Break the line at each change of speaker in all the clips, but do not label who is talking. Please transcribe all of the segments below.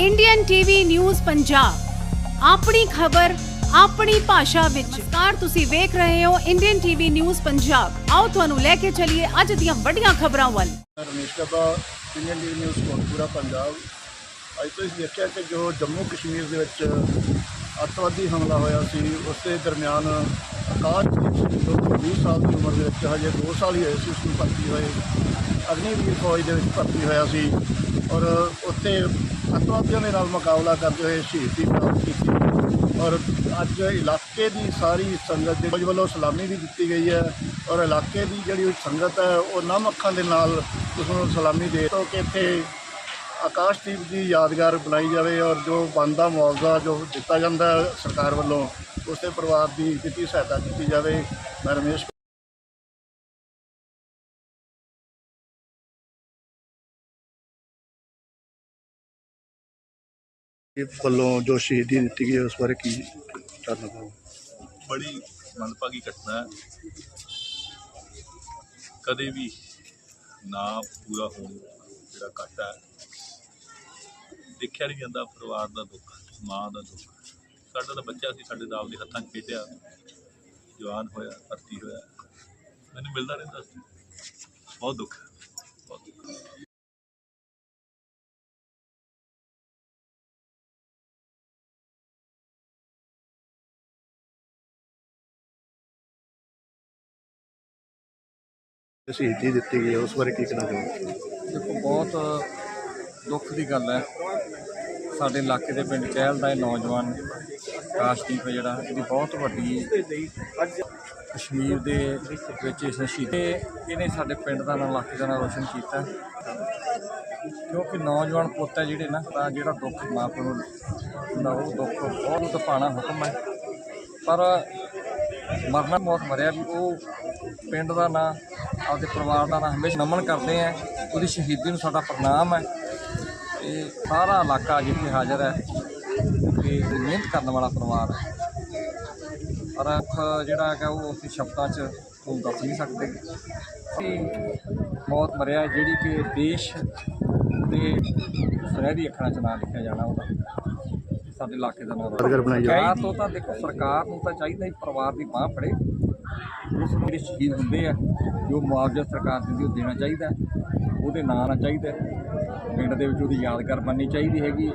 Indian TV news Punjab ਆਪਣੀ ਖਬਰ, ਆਪਣੀ ਭਾਸ਼ਾ ਵਿੱਚ। ਕਾਰ ਤੁਸੀਂ ਵੇਖ ਰਹੇ ਹੋ ਇੰਡੀਅਨ ਟੀਵੀ ਨਿਊਜ਼ ਪੰਜਾਬ ਆਓ ਤੁਹਾਨੂੰ ਲੈ ਕੇ ਚੱਲੀਏ ਅੱਜ ਦੀਆਂ ਵੱਡੀਆਂ ਖਬਰਾਂ ਵੱਲ।
Ramesh Kabba Indian T news Kotpura Punjab. ਅੱਜ ਤੁਸੀਂ ਦੇਖਿਆ ਕਿ ਜੋ ਜੰਮੂ ਕਸ਼ਮੀਰ ਦੇ ਵਿੱਚ ਅੱਤਵਾਦੀ ਹਮਲਾ ਹੋਇਆ ਸੀ, ਉਸ ਦੇ ਦਰਮਿਆਨ ਆਕਾਸ਼ ਦੀ ਜੋ 20 ਸਾਲ ਦੀ ਉਮਰ ਦੇ ਵਿੱਚ, ਹਜੇ 2 ਸਾਲ ਹੀ ਹੋਏ ਸੀ ਉਸ ਨੂੰ ਭਰਤੀ ਹੋਏ। ਅਗਨੀਵੀਰ ਫੌਜ ਦੇ ਵਿੱਚ ਭਰਤੀ ਹੋਇਆ ਸੀ ਔਰ ਉੱਥੇ ਅੱਤਵਾਦੀਆਂ ਦੇ ਨਾਲ ਮੁਕਾਬਲਾ ਕਰਦੇ ਹੋਏ ਸ਼ਹੀਦੀ ਪ੍ਰਾਪਤ ਕੀਤੀ ਔਰ ਅੱਜ ਇਲਾਕੇ ਦੀ ਸਾਰੀ ਸੰਗਤ ਦੇ ਫੌਜ ਵੱਲੋਂ ਸਲਾਮੀ ਵੀ ਦਿੱਤੀ ਗਈ ਹੈ ਔਰ ਇਲਾਕੇ ਦੀ ਜਿਹੜੀ ਸੰਗਤ ਹੈ, ਉਹ ਨਮ ਅੱਖਾਂ ਦੇ ਨਾਲ ਉਸ ਨੂੰ ਸਲਾਮੀ ਦੇ ਤੋਂ ਕਿ ਇੱਥੇ ਆਕਾਸ਼ਦੀਪ ਦੀ ਯਾਦਗਾਰ ਬਣਾਈ ਜਾਵੇ ਔਰ ਜੋ ਬਣਦਾ ਮੁਆਵਜ਼ਾ, ਜੋ ਦਿੱਤਾ ਜਾਂਦਾ ਸਰਕਾਰ ਵੱਲੋਂ, ਉਸਦੇ ਪਰਿਵਾਰ ਦੀ ਵਿੱਤੀ ਸਹਾਇਤਾ ਕੀਤੀ ਜਾਵੇ। ਮੈਂ ਰਮੇਸ਼ ਵੱਲੋਂ ਜੋ ਸ਼ਹੀਦੀ ਦਿੱਤੀ ਗਈ ਉਸ ਬਾਰੇ ਕੀ ਕਰਨਾ ਪਾਓ
ਬੜੀ ਮੰਦਭਾਗੀ ਘਟਨਾ ਹੈ। ਕਦੇ ਵੀ ਨਾ ਪੂਰਾ ਹੋਣ ਜਿਹੜਾ ਘਾਟਾ ਦੇਖਿਆ ਨਹੀਂ ਜਾਂਦਾ ਪਰਿਵਾਰ ਦਾ ਦੁੱਖ ਮਾਂ ਦਾ ਦੁੱਖ ਸਾਡਾ ਤਾਂ ਬੱਚਾ ਸੀ ਸਾਡੇ ਨਾਲ ਦੇ ਹੱਥਾਂ 'ਚ ਖੇਡਿਆ ਜਵਾਨ ਹੋਇਆ ਭਰਤੀ ਹੋਇਆ। ਮੈਨੂੰ ਮਿਲਦਾ ਰਹਿੰਦਾ ਸੀ। ਬਹੁਤ ਦੁੱਖ ਹੈ, ਬਹੁਤ ਦੁੱਖ
ਸ਼ਹੀਦੀ ਦਿੱਤੀ ਗਈ ਹੈ, ਉਸ ਬਾਰੇ ਕੀ ਕਹਿਣਾ ਚਾਹੋਗੇ?
ਦੇਖੋ ਬਹੁਤ ਦੁੱਖ ਦੀ ਗੱਲ ਹੈ। ਸਾਡੇ ਇਲਾਕੇ ਦੇ ਪਿੰਡ ਚਹਿਲ ਦਾ ਇਹ ਨੌਜਵਾਨ ਕਾਸ਼ਦੀਪ ਹੈ ਜਿਹੜਾ ਇਹਦੀ ਬਹੁਤ ਵੱਡੀ ਕਸ਼ਮੀਰ ਦੇ ਵਿੱਚ ਇਸ ਸ਼ਹੀਦ ਇਹਨੇ ਸਾਡੇ ਪਿੰਡ ਦਾ ਨਾਂ ਇਲਾਕੇ ਦਾ ਨਾਂ ਰੋਸ਼ਨ ਕੀਤਾ। ਕਿਉਂਕਿ ਨੌਜਵਾਨ ਪੁੱਤ ਹੈ ਜਿਹੜੇ ਨਾ ਤਾਂ ਜਿਹੜਾ ਦੁੱਖ ਮਾਂ ਪਿਓ ਨੂੰ ਹੁੰਦਾ ਉਹ ਦੁੱਖ ਬਹੁਤ ਦਫਾਣਾ ਹੁਕਮ ਹੈ। ਪਰ ਮਰਨਾ ਮੌਤ ਮਰਿਆ ਵੀ ਉਹ ਪਿੰਡ ਦਾ ਨਾਂ ਆਪਦੇ ਪਰਿਵਾਰ ਦਾ ਨਾਂ ਹਮੇਸ਼ਾ ਨਮਨ ਕਰਦੇ ਆ। ਉਹਦੀ ਸ਼ਹੀਦੀ ਨੂੰ ਸਾਡਾ ਪ੍ਰਣਾਮ ਹੈ। ਤੇ ਸਾਰਾ ਇਲਾਕਾ ਜਿੱਥੇ ਹਾਜ਼ਰ ਹੈ। ਤੇ ਮਿਹਨਤ ਕਰਨ ਵਾਲਾ ਪਰਿਵਾਰ ਹੈ। ਪਰ ਜਿਹੜਾ ਹੈਗਾ ਉਹ ਅਸੀਂ ਸ਼ਬਦਾਂ 'ਚ ਉਹ ਦੱਸ ਨਹੀਂ ਸਕਦੇ। ਮੌਤ ਮਰਿਆ ਜਿਹੜੀ ਕਿ ਦੇਸ਼ ਦੇ ਸੁਨਹਿਰੀ ਅੱਖਰਾਂ 'ਚ ਨਾਂ ਲਿਖਿਆ ਜਾਣਾ ਉਹਦਾ। ਸਾਡੇ ਇਲਾਕੇ ਦਾ ਨਾਮ। ਸਰਕਾਰ ਤੋਂ ਤਾਂ ਦੇਖੋ ਸਰਕਾਰ ਨੂੰ ਤਾਂ ਚਾਹੀਦਾ ਹੀ ਪਰਿਵਾਰ ਦੀ ਬਾਹ ਫੜੇ। ਉਸ ਜਿਹੜੇ ਸ਼ਹੀਦ ਹੁੰਦੇ ਆ ਜੋ ਮੁਆਵਜ਼ਾ ਸਰਕਾਰ ਦਿੰਦੀ ਉਹ ਦੇਣਾ ਚਾਹੀਦਾ, ਉਹਦੇ ਨਾਂ ਨਾਲ ਚਾਹੀਦਾ ਪਿੰਡ ਦੇ ਵਿੱਚ ਉਹਦੀ ਯਾਦਗਾਰ ਬਣਨੀ ਚਾਹੀਦੀ ਹੈਗੀ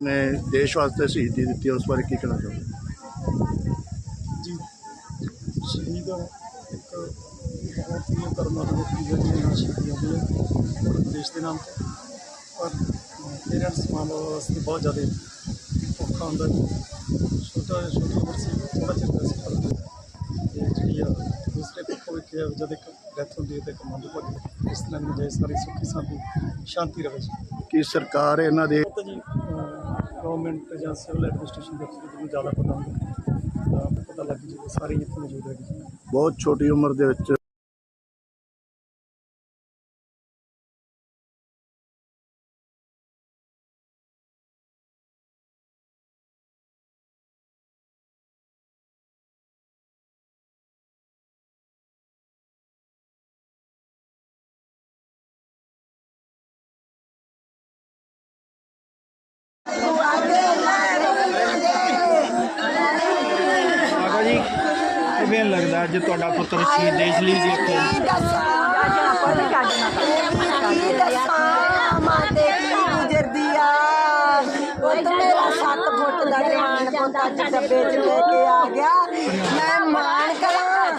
ਨੇ ਦੇਸ਼ ਵਾਸਤੇ ਸ਼ਹੀਦੀ ਦਿੱਤੀ ਉਸ ਬਾਰੇ ਕੀ ਕਹਿਣਾ ਚਾਹੋਗੇ?
ਜੀ ਸ਼ਹੀਦ ਇੱਕ ਬਹੁਤ ਹੀ ਕਰਮਾਂ ਦਾ ਔਰ ਦੇਸ਼ ਦੇ ਨਾਮ ਤੇ। ਪਰ ਪੇਰੈਂਟਸ ਵਾਸਤੇ ਬਹੁਤ ਜ਼ਿਆਦਾ ਔਖਾ ਹੁੰਦਾ ਜੀ ਛੋਟਾ ਛੋਟੀ ਉਮਰ ਸੀ ਥੋੜਾ ਚਿਰ ਦਾ ਸੀ ਪਰ ਤੇ ਜਿਹੜੀ ਆ ਦੂਸਰੇ ਪੱਖੋਂ ਵੇਖਿਆ ਜਦ ਇੱਕ ਡੈਥ ਹੁੰਦੀ ਹੈ ਤਾਂ ਦੁੱਖ ਹੁੰਦਾ ਇਸ ਤਰ੍ਹਾਂ ਦੀ ਸਾਰੀ ਸੁੱਖੀ ਸਾਂਦੀ ਸ਼ਾਂਤੀ ਰਹੇ ਜੀ
ਕੀ ਸਰਕਾਰ ਇਹਨਾਂ ਦੇ
ਜੀ ਗਵਰਨਮੈਂਟ ਜਾਂ ਸਿਵਲ ਐਡਮਿਨਿਸਟ੍ਰੇਸ਼ਨ ਦੇ ਅਫਸਰ ਨੂੰ ਜ਼ਿਆਦਾ ਪਤਾ ਹੁੰਦਾ ਤਾਂ ਪਤਾ ਲੱਗ ਜੂਗਾ ਸਾਰੇ ਇੱਥੇ ਮੌਜੂਦ ਹੈ ਜੀ
ਬਹੁਤ ਛੋਟੀ ਉਮਰ ਦੇ ਵਿੱਚ
ਲੱਗਦਾ ਅੱਜ ਤੁਹਾਡਾ ਪੁੱਤਰ ਸ਼ਹੀਦ ਦੇਸ਼ ਲਈ ਜੀ ਇੱਥੇ
ਗੁਜਰਦੀ ਆ ਪੁੱਤ ਮੇਰਾ 7 ਫੁੱਟ ਦਾ ਜਵਾਨ ਪੁੱਤ ਅੱਜ ਡੱਬੇ 'ਚ ਲੈ ਕੇ ਆ ਗਿਆ ਮੈਂ ਮਾਣ ਕਰਾਂ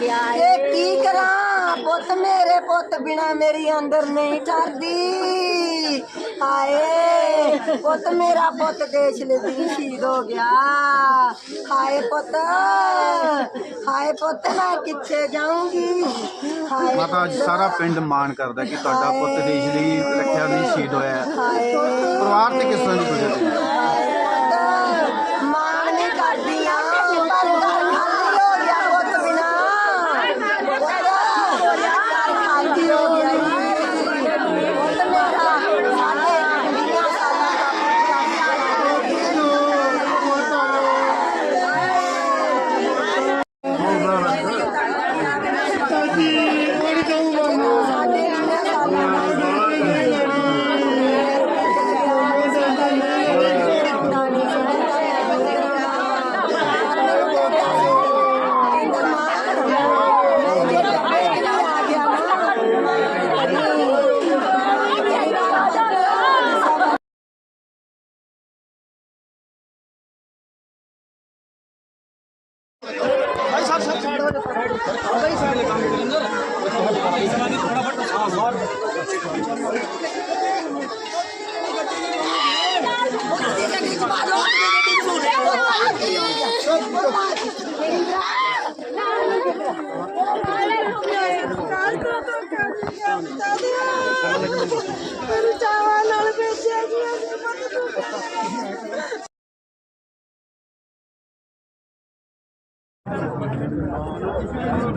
ਮੇਰੇ ਪੁੱਤ ਬਿਨਾ ਮੇਰੀ ਅੰਦਰ ਨਹੀਂ ਠਰਦੀ। ਹਾਏ ਪੁੱਤ ਮੇਰਾ ਪੁੱਤ ਦੇਸ਼ ਲਈ ਸ਼ਹੀਦ ਹੋ ਗਿਆ। ਹਾਏ ਪੁੱਤ ਹਾਏ ਪੁੱਤ ਮੈਂ ਕਿੱਥੇ ਜਾਊਂਗੀ? ਹਾਏ
ਮਾਤਾ ਅੱਜ ਸਾਰਾ ਪਿੰਡ ਮਾਣ ਕਰਦਾ ਕਿ ਤੁਹਾਡਾ ਪੁੱਤ ਦੇਸ਼ ਲਈ ਰੱਖਿਆ ਲਈ ਸ਼ਹੀਦ ਹੋਇਆ। ਹੈ। ਪਰਿਵਾਰ ਤੇ ਕਿਸ ਤਰ੍ਹਾਂ ਦੀ ਗੁਜ਼ਰਦੀ ਹੈ?
भाई साहब साहब साइड हो जाता है साइड काम फटाफट चावल